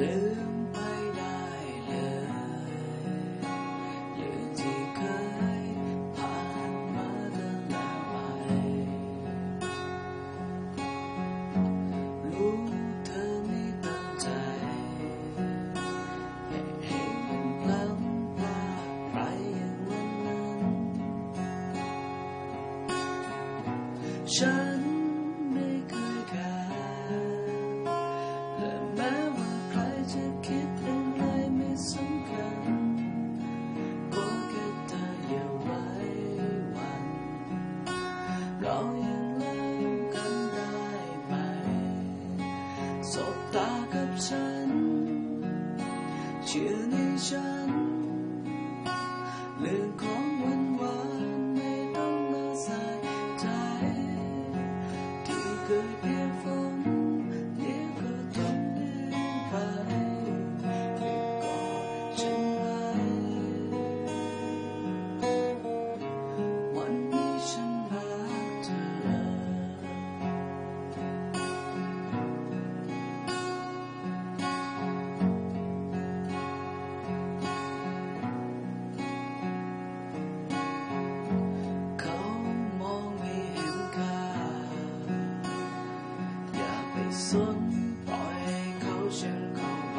ลืมไปได้เลยเรื่องที่เคยผ่านมาตั้งนานไปรู้เธอไม่ตั้งใจให้ให้มันพลั้งพลาดไปอย่างวันนั้นฉัน เรายังเลิกกันได้ไหมสบตากับฉันเชื่อในฉัน สนปล่อยให้เขาฉันเข้าไป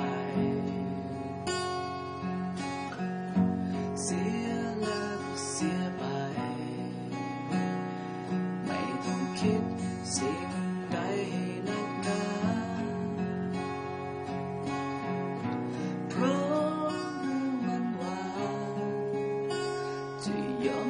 เสียแล้วก็เสียไป ไม่ต้องคิดสิ่งใดนักหนาเพราะมันวานจะยอม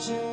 watching.